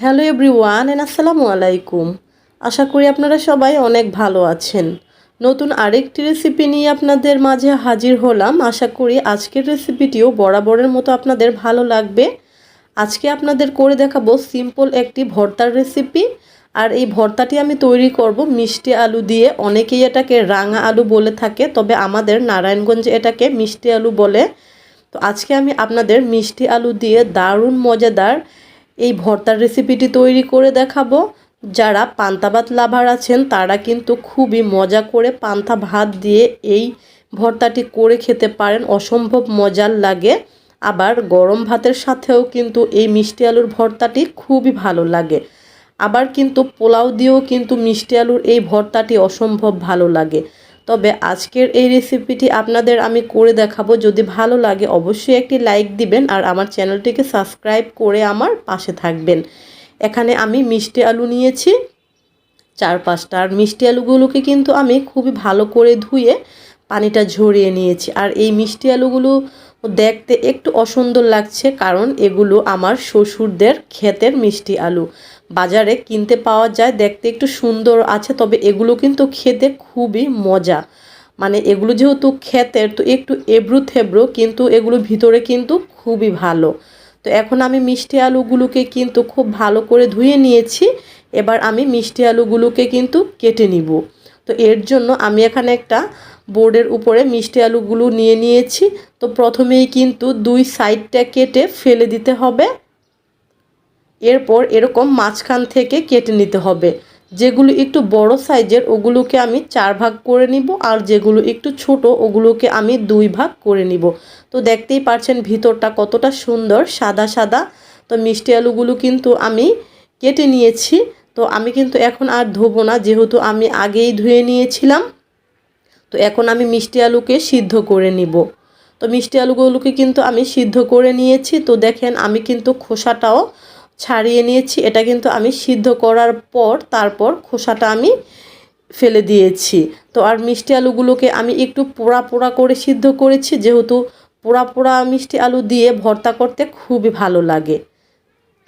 Hello everyone N আসসালামু আলাইকুম। আশা করি আপনারা সবাই অনেক ভালো আছেন। নতুন আরেকটি রেসিপি নিয়ে আপনাদের মাঝে হাজির হলাম। আশা করি আজকের রেসিপিটিও বরাবরের মতো আপনাদের ভালো লাগবে। আজকে আপনাদের করে দেখাবো সিম্পল একটি ভর্তার রেসিপি আর এই ভর্তাটি আমি তৈরি করব মিষ্টি আলু দিয়ে। অনেকেই এটাকে রাঙা আলু বলে থাকে, তবে আমাদের নারায়ণগঞ্জে এটাকে মিষ্টি আলু বলে। তো আজকে আমি আপনাদের মিষ্টি আলু দিয়ে দারুণ মজাদার এই ভর্তার রেসিপিটি তৈরি করে দেখাবো। যারা পান্তা ভাত লাভার আছেন, তারা কিন্তু খুবই মজা করে পান্তা ভাত দিয়ে এই ভর্তাটি করে খেতে পারেন। অসম্ভব মজার লাগে। আবার গরম ভাতের সাথেও কিন্তু এই মিষ্টি আলুর ভর্তাটি খুবই ভালো লাগে। আবার কিন্তু পোলাও দিয়েও কিন্তু মিষ্টি আলুর এই ভর্তাটি অসম্ভব ভালো লাগে। তবে আজকের এই রেসিপিটি আপনাদের আমি করে দেখাবো। যদি ভালো লাগে অবশ্যই একটি লাইক দিবেন আর আমার চ্যানেলটিকে সাবস্ক্রাইব করে আমার পাশে থাকবেন। এখানে আমি মিষ্টি আলু নিয়েছি, চার পাঁচটা। আর মিষ্টি আলুগুলোকে কিন্তু আমি খুবই ভালো করে ধুয়ে পানিটা ঝরিয়ে নিয়েছি। আর এই মিষ্টি আলুগুলো দেখতে একটু অসুন্দর লাগছে কারণ এগুলো আমার শ্বশুরদের ক্ষেতের মিষ্টি আলু। বাজারে কিনতে পাওয়া যায়, দেখতে একটু সুন্দর আছে, তবে এগুলো কিন্তু খেতে খুবই মজা। মানে এগুলো যেহেতু ক্ষেতের, তো একটু এবড়ো থেবড়ো, কিন্তু এগুলো ভিতরে কিন্তু খুবই ভালো। তো এখন আমি মিষ্টি আলুগুলোকে কিন্তু খুব ভালো করে ধুয়ে নিয়েছি, এবার আমি মিষ্টি আলুগুলোকে কিন্তু কেটে নিব। তো এর জন্য আমি এখানে একটা বোর্ডের উপরে মিষ্টি আলুগুলো নিয়ে নিয়েছি। তো প্রথমেই কিন্তু দুই সাইডটা কেটে ফেলে দিতে হবে। এরপর এরকম মাঝখান থেকে কেটে নিতে হবে। যেগুলো একটু বড় সাইজের, ওগুলোকে আমি চার ভাগ করে নিব আর যেগুলো একটু ছোট, ওগুলোকে আমি দুই ভাগ করে নিব। তো দেখতেই পারছেন ভিতরটা কতটা সুন্দর, সাদা সাদা। তো মিষ্টি আলুগুলো কিন্তু আমি কেটে নিয়েছি। তো আমি কিন্তু এখন আর ধোবো না, যেহেতু আমি আগেই ধুয়ে নিয়েছিলাম। তো এখন আমি মিষ্টি আলুকে সিদ্ধ করে নিব। তো মিষ্টি আলুগুলোকে কিন্তু আমি সিদ্ধ করে নিয়েছি। তো দেখেন আমি কিন্তু খোসাটাও ছাড়িয়ে নিয়েছি। এটা কিন্তু আমি সিদ্ধ করার পর তারপর খোসাটা আমি ফেলে দিয়েছি। তো আর মিষ্টি আলুগুলোকে আমি একটু পোড়া পোড়া করে সিদ্ধ করেছি। যেহেতু পোড়া পোড়া মিষ্টি আলু দিয়ে ভর্তা করতে খুবই ভালো লাগে।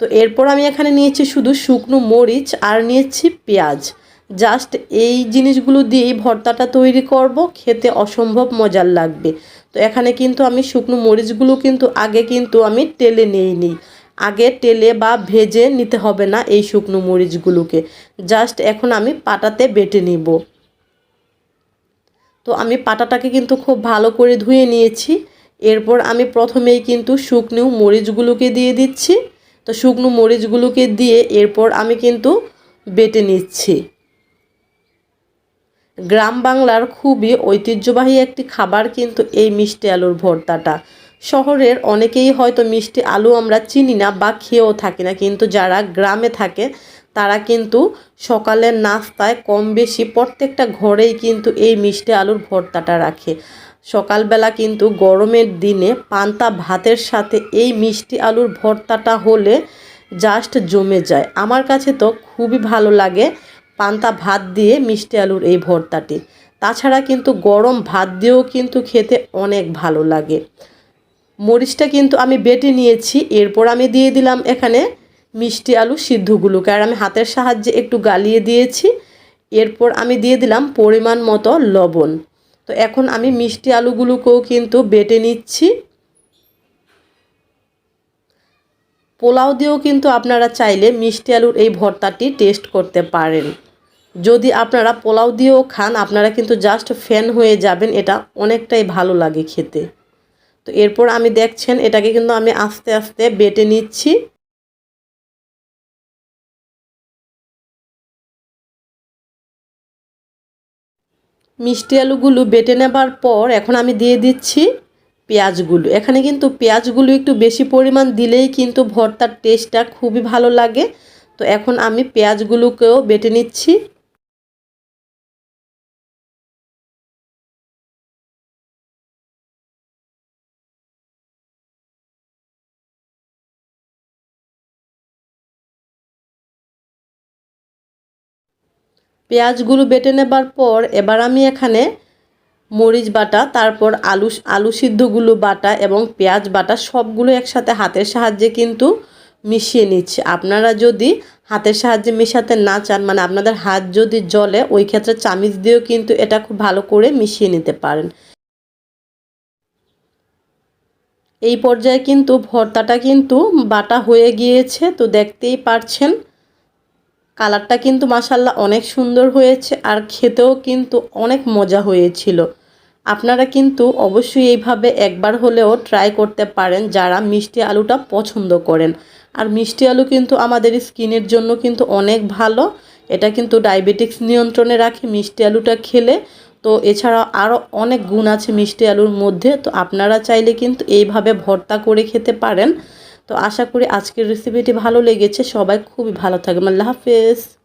তো এরপর আমি এখানে নিয়েছি শুধু শুকনো মরিচ আর নিয়েছি পেঁয়াজ। জাস্ট এই জিনিসগুলো দিয়েই ভর্তাটা তৈরি করব। খেতে অসম্ভব মজার লাগবে। তো এখানে কিন্তু আমি শুকনো মরিচগুলো কিন্তু আগে কিন্তু আমি তেলে নিই নিই আগে তেলে বা ভেজে নিতে হবে না এই শুকনো মরিচগুলোকে। জাস্ট এখন আমি পাটাতে বেটে নিব। তো আমি পাটাটাকে কিন্তু খুব ভালো করে ধুয়ে নিয়েছি। এরপর আমি প্রথমেই কিন্তু শুকনো মরিচগুলোকে দিয়ে দিচ্ছি। তো শুকনো মরিচগুলোকে দিয়ে এরপর আমি কিন্তু বেটে নিচ্ছি। গ্রাম বাংলার খুবই ঐতিহ্যবাহী একটি খাবার কিন্তু এই মিষ্টি আলুর ভর্তাটা। শহরের অনেকেই হয়তো মিষ্টি আলু আমরা চিনি না বা খেয়েও থাকি না, কিন্তু যারা গ্রামে থাকে, তারা কিন্তু সকালের নাস্তায় কম বেশি প্রত্যেকটা ঘরেই কিন্তু এই মিষ্টি আলুর ভর্তাটা রাখে। সকালবেলা কিন্তু গরমের দিনে পান্তা ভাতের সাথে এই মিষ্টি আলুর ভর্তাটা হলে জাস্ট জমে যায়। আমার কাছে তো খুবই ভালো লাগে পান্তা ভাত দিয়ে মিষ্টি আলুর এই ভর্তাটি। তাছাড়া কিন্তু গরম ভাত দিয়েও কিন্তু খেতে অনেক ভালো লাগে। মরিচটা কিন্তু আমি বেটে নিয়েছি, এরপর আমি দিয়ে দিলাম এখানে মিষ্টি আলু সিদ্ধগুলোকে। আর আমি হাতের সাহায্যে একটু গালিয়ে দিয়েছি, এরপর আমি দিয়ে দিলাম পরিমাণ মতো লবণ। তো এখন আমি মিষ্টি আলুগুলোকেও কিন্তু বেটে নিচ্ছি। পোলাও দিয়েও কিন্তু আপনারা চাইলে মিষ্টি আলুর এই ভর্তাটি টেস্ট করতে পারেন। যদি আপনারা পোলাও দিয়েও খান, আপনারা কিন্তু জাস্ট ফ্যান হয়ে যাবেন, এটা অনেকটাই ভালো লাগে খেতে। তো এরপর আমি দেখছেন, এটাকে কিন্তু আমি আস্তে আস্তে বেটে নিচ্ছি। মিষ্টি আলুগুলো বেটে নেবার পর এখন আমি দিয়ে দিচ্ছি পেঁয়াজগুলো। এখানে কিন্তু পেঁয়াজগুলো একটু বেশি পরিমাণ দিলেই কিন্তু ভর্তার টেস্টটা খুবই ভালো লাগে। তো এখন আমি পেঁয়াজগুলোকেও বেটে নিচ্ছি। পেঁয়াজগুলো বেটে নেবার পর এবার আমি এখানে মরিচ বাটা, তারপর আলু আলু সিদ্ধগুলো বাটা এবং পেঁয়াজ বাটা সবগুলো একসাথে হাতের সাহায্যে কিন্তু মিশিয়ে নিচ্ছি। আপনারা যদি হাতের সাহায্যে মেশাতে না চান মানে আপনাদের হাত যদি জলে ওই ক্ষেত্রে চামিচ দিয়েও কিন্তু এটা খুব ভালো করে মিশিয়ে নিতে পারেন। এই পর্যায়ে কিন্তু ভর্তাটা কিন্তু বাটা হয়ে গিয়েছে, তো দেখতেই পারছেন। কালারটা কিন্তু মাসাল্লাহ অনেক সুন্দর হয়েছে আর খেতেও কিন্তু অনেক মজা হয়েছিল। আপনারা কিন্তু অবশ্যই এইভাবে একবার হলেও ট্রাই করতে পারেন যারা মিষ্টি আলুটা পছন্দ করেন। আর মিষ্টি আলু কিন্তু আমাদের স্কিনের জন্য কিন্তু অনেক ভালো। এটা কিন্তু ডায়াবেটিক্স নিয়ন্ত্রণে রাখে মিষ্টি আলুটা খেলে। তো এছাড়াও আরও অনেক গুণ আছে মিষ্টি আলুর মধ্যে। তো আপনারা চাইলে কিন্তু এইভাবে ভর্তা করে খেতে পারেন। তো আশা করি আজকের রেসিপিটি ভালো লেগেছে। সবাই খুবই ভালো থাকবেন। আল্লাহ হাফেজ।